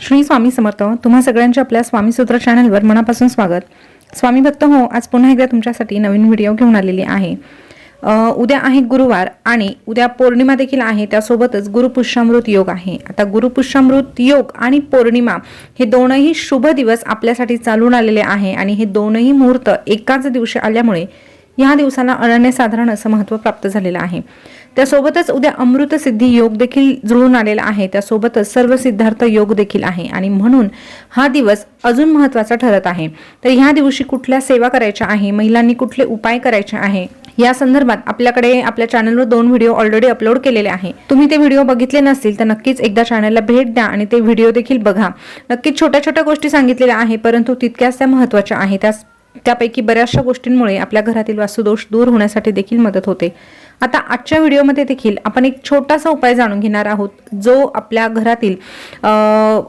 श्री स्वामी समर्थ तुम्हा सगळ्यांचे आपल्या स्वामी सूत्र चॅनलवर मनापासून स्वागत. स्वामी भक्त हो आज पुन्हा एकदा तुमच्यासाठी नवीन व्हिडिओ घेऊन आलेली आहे. उद्या आहे गुरुवार आणि उद्या पौर्णिमा देखील आहे त्यासोबतच गुरुपुष्यामृत योग आहे. आता गुरुपुष्यामृत योग आणि पौर्णिमा हे दोनही शुभ दिवस आपल्यासाठी चालून आलेले आहे आणि हे दोनही मुहूर्त एकाच दिवशी आल्यामुळे या दिवसाला अनन्यसाधारण असं महत्त्व प्राप्त झालेलं आहे. त्यासोबतच उद्या अमृत सिद्धी योग देखील जुळून आलेला आहे. त्यासोबतच सर्व सिद्धार्थ योग देखील आहे. आणि म्हणून हा दिवस अजून महत्त्वाचा ठरत आहे. तर ह्या दिवशी कुठल्या सेवा करायच्या आहे? महिलांनी कुठले उपाय करायचे आहे? या संदर्भात आपल्याकडे आपल्या चॅनलवर दोन व्हिडिओ ऑलरेडी अपलोड केलेले आहे. तुम्ही ते व्हिडिओ बघितले नसतील तर नक्कीच एकदा चॅनलला भेट द्या आणि ते व्हिडिओ देखील बघा. नक्कीच छोट्या छोट्या गोष्टी सांगितलेल्या आहे परंतु तितक्याच त्या महत्त्वाच्या आहे. त्यास त्यापैकी बऱ्याचशा गोष्टींमुळे आपल्या घरातील वास्तुदोष दूर होण्यासाठी देखील मदत होते. आता आजच्या व्हिडिओमध्ये देखील आपण एक छोटासा उपाय जाणून घेणार आहोत जो आपल्या घरातील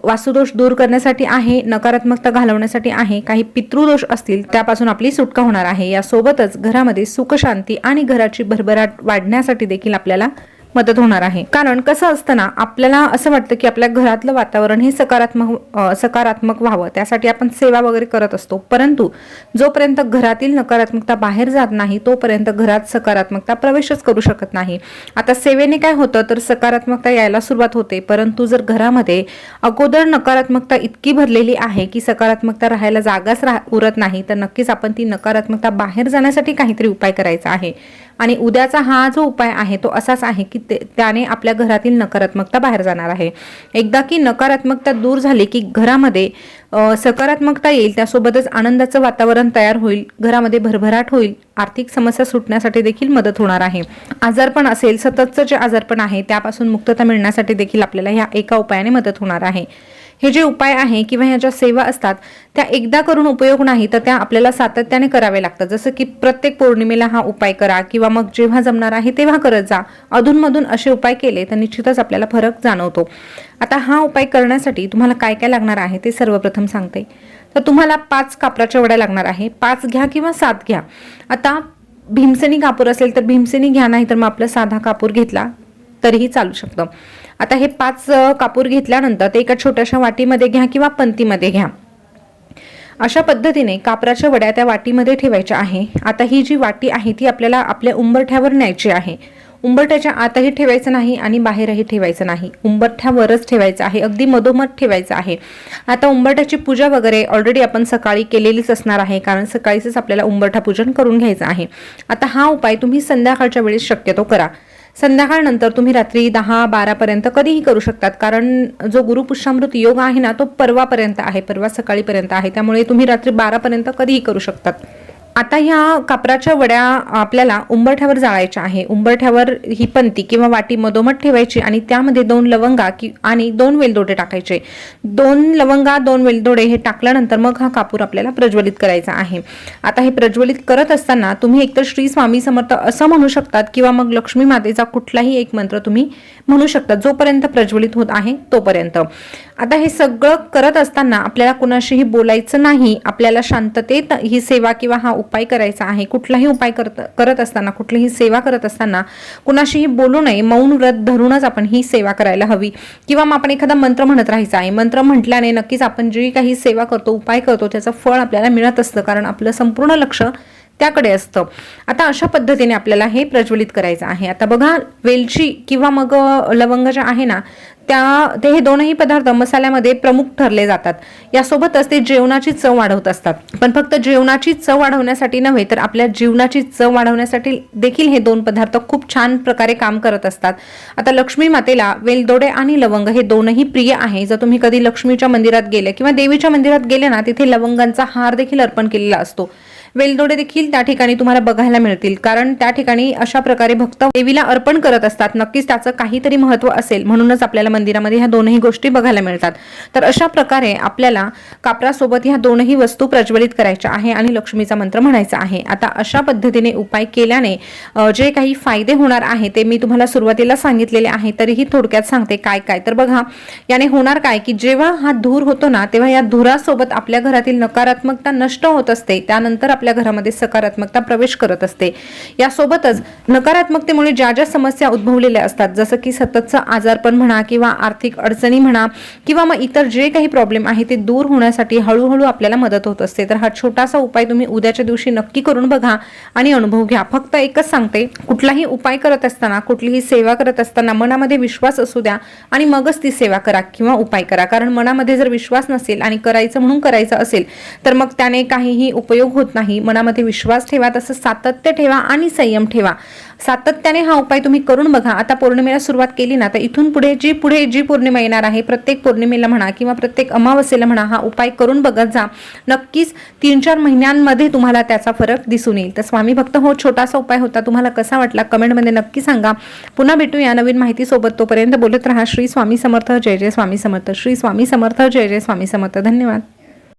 वास्तुदोष दूर करण्यासाठी आहे नकारात्मकता घालवण्यासाठी आहे काही पितृदोष असतील त्यापासून आपली सुटका होणार आहे. यासोबतच घरामध्ये सुखशांती आणि घराची भरभराट वाढण्यासाठी देखील आपल्याला मदत होणार आहे. कारण कसं असतं ना आपल्याला असं वाटतं की आपल्या घरातलं वातावरण हे सकारात्मक हो- सकारात्मक व्हावं. त्यासाठी आपण सेवा वगैरे करत असतो. परंतु जोपर्यंत घरातील नकारात्मकता बाहेर जात नाही तोपर्यंत घरात सकारात्मकता प्रवेशच करू शकत नाही. आता सेवेने काय होतं तर सकारात्मकता यायला सुरुवात होते. परंतु जर घरामध्ये अगोदर नकारात्मकता इतकी भरलेली आहे की सकारात्मकता राहायला जागाच राह उरत नाही तर नक्कीच आपण ती नकारात्मकता बाहेर जाण्यासाठी काहीतरी उपाय करायचा आहे. आणि उद्याचा हा जो उपाय आहे तो असाच आहे की ते त्याने आपल्या घरातील नकारात्मकता बाहेर जाणार आहे. एकदा की नकारात्मकता दूर झाली की घरामध्ये सकारात्मकता येईल त्यासोबतच आनंदाचं वातावरण तयार होईल घरामध्ये भरभराट होईल आर्थिक समस्या सुटण्यासाठी देखील मदत होणार आहे. आजारपण असेल सततचं जे आजारपण आहे त्यापासून मुक्तता मिळण्यासाठी देखील आपल्याला ह्या एका उपायाने मदत होणार आहे. हे जे उपाय आहे किंवा ह्या ज्या सेवा असतात त्या एकदा करून उपयोग नाही तर त्या आपल्याला सातत्याने करावे लागतात. जसं की प्रत्येक पौर्णिमेला हा उपाय करा किंवा मग जेव्हा जमणार आहे तेव्हा करत जा. अधूनमधून असे उपाय केले तर निश्चितच आपल्याला फरक जाणवतो. आता हा उपाय करण्यासाठी तुम्हाला काय काय लागणार आहे ते सर्वप्रथम सांगते. तर तुम्हाला पाच कापराच्या वड्या लागणार आहे. पाच घ्या किंवा सात घ्या. आता भीमसेनी कापूर असेल तर भीमसेनी घ्या नाही तर मग आपला साधा कापूर घेतला तरीही चालू शकतं. आता हे पाच कापूर घेतल्यानंतर ते एका छोट्याशा वाटीमध्ये घ्या किंवा पंतीमध्ये घ्या. अशा पद्धतीने कापराच्या वड्या त्या वाटीमध्ये ठेवायच्या आहे. आता ही जी वाटी आहे ती आपल्याला आपल्या उंबरठ्यावर न्यायची आहे. उंबरठ्याच्या आतही ठेवायचं नाही आणि बाहेरही ठेवायचं नाही. उंबरठ्यावरच ठेवायचं आहे. अगदी मधोमध ठेवायचं आहे. आता उंबरठ्याची पूजा वगैरे ऑलरेडी आपण सकाळी केलेलीच असणार आहे. कारण सकाळीच आपल्याला उंबरठा पूजन करून घ्यायचं आहे. आता हा उपाय तुम्ही संध्याकाळच्या वेळेस शक्यतो करा. संध्याकाळनंतर तुम्ही रात्री दहा बारापर्यंत कधीही करू शकतात. कारण जो गुरुपुष्यामृत योग आहे ना तो परवापर्यंत आहे. परवा सकाळीपर्यंत आहे. त्यामुळे तुम्ही रात्री बारापर्यंत कधीही करू शकतात. आता ह्या कापराच्या वड्या आपल्याला उंबरठ्यावर जाळायच्या आहे. उंबरठ्यावर ही पंती किंवा वाटी मधोमध ठेवायची आणि त्यामध्ये दोन लवंगा की आणि दोन वेलदोडे टाकायचे. दोन लवंगा दोन वेलदोडे हे टाकल्यानंतर मग हा कापूर आपल्याला प्रज्वलित करायचा आहे. आता हे प्रज्वलित करत असताना तुम्ही एकतर श्री स्वामी समर्थ असं म्हणू शकतात किंवा मग लक्ष्मी मातेचा कुठलाही एक मंत्र तुम्ही म्हणू शकता जोपर्यंत प्रज्वलित होत आहे तोपर्यंत. आता हे सगळं करत असताना आपल्याला कुणाशीही बोलायचं नाही. आपल्याला शांततेत ही सेवा किंवा हा उपाय करायचा आहे कुठलाही उपाय करत करत असताना कुठलीही सेवा करत असताना कुणाशीही बोलू नये मौन व्रत धरूनच आपण ही सेवा करायला हवी. किंवा मग आपण एखादा मंत्र म्हणत राहायचा आहे मंत्र म्हटल्याने नक्कीच आपण जी काही सेवा करतो उपाय करतो त्याचं फळ आपल्याला मिळत असतं. कारण आपलं संपूर्ण लक्ष त्याकडे असतं. आता अशा पद्धतीने आपल्याला हे प्रज्वलित करायचं आहे. आता बघा वेलची किंवा मग लवंग ज्या आहे ना त्या ते हे दोनही पदार्थ मसाल्यामध्ये प्रमुख ठरले जातात. यासोबतच ते जेवणाची चव वाढवत असतात. पण फक्त जेवणाची चव वाढवण्यासाठी नव्हे तर आपल्या जीवनाची चव वाढवण्यासाठी देखील हे दोन पदार्थ खूप छान प्रकारे काम करत असतात. आता लक्ष्मी मातेला वेलदोडे आणि लवंग हे दोनही प्रिय आहे. जर तुम्ही कधी लक्ष्मीच्या मंदिरात गेले किंवा देवीच्या मंदिरात गेले ना तिथे लवंगांचा हार देखील अर्पण केलेला असतो. वेलदोडे देखील त्या ठिकाणी तुम्हाला बघायला मिळतील. कारण त्या ठिकाणी अशा प्रकारे भक्त देवीला अर्पण करत असतात. नक्कीच त्याचं काहीतरी महत्त्व असेल. म्हणूनच आपल्याला मंदिरामध्ये ह्या दोनही गोष्टी बघायला मिळतात. तर अशा प्रकारे आपल्याला कापरासोबत ह्या दोनही वस्तू प्रज्वलित करायच्या आहे आणि लक्ष्मीचा मंत्र म्हणायचा आहे. आता अशा पद्धतीने उपाय केल्याने जे काही फायदे होणार आहे ते मी तुम्हाला सुरुवातीला सांगितलेले आहे. तरीही थोडक्यात सांगते काय काय. तर बघा याने होणार काय की जेव्हा हा धूर होतो ना तेव्हा या धुरासोबत आपल्या घरातील नकारात्मकता नष्ट होत असते. त्यानंतर आपल्या आपल्या घरामध्ये सकारात्मकता प्रवेश करत असते. यासोबतच नकारात्मकतेमुळे ज्या ज्या समस्या उद्भवलेल्या असतात जसं की सततचं आजारपण म्हणा किंवा आर्थिक अडचणी म्हणा किंवा मग इतर जे काही प्रॉब्लेम आहे ते दूर होण्यासाठी हळूहळू आपल्याला मदत होत असते. तर हा छोटासा उपाय तुम्ही उद्याच्या दिवशी नक्की करून बघा आणि अनुभव घ्या. फक्त एकच सांगते कुठलाही उपाय करत असताना कुठलीही सेवा करत असताना मनामध्ये विश्वास असू द्या आणि मगच ती सेवा करा किंवा उपाय करा. कारण मनामध्ये जर विश्वास नसेल आणि करायचं म्हणून करायचं असेल तर मग त्याने काहीही उपयोग होत नाही. नाही. मनामध्ये विश्वास ठेवा तसं सातत्य ठेवा आणि संयम ठेवा. सातत्याने हा उपाय तुम्ही करून बघा. आता पौर्णिमेला सुरुवात केली ना तर इथून पुढे जी पुढे जी पौर्णिमा येणार आहे प्रत्येक पौर्णिमेला म्हणा किंवा प्रत्येक अमावस्येला म्हणा हा उपाय करून बघत जा. नक्कीच तीन चार महिन्यांमध्ये तुम्हाला त्याचा फरक दिसून येईल. तर स्वामी भक्त हो छोटासा उपाय होता. तुम्हाला कसा वाटला? कमेंटमध्ये नक्की सांगा. पुन्हा भेटूया नवीन माहितीसोबत. तोपर्यंत बोलत राहा. श्री स्वामी समर्थ. जय जय स्वामी समर्थ. श्री स्वामी समर्थ. जय जय स्वामी समर्थ. धन्यवाद.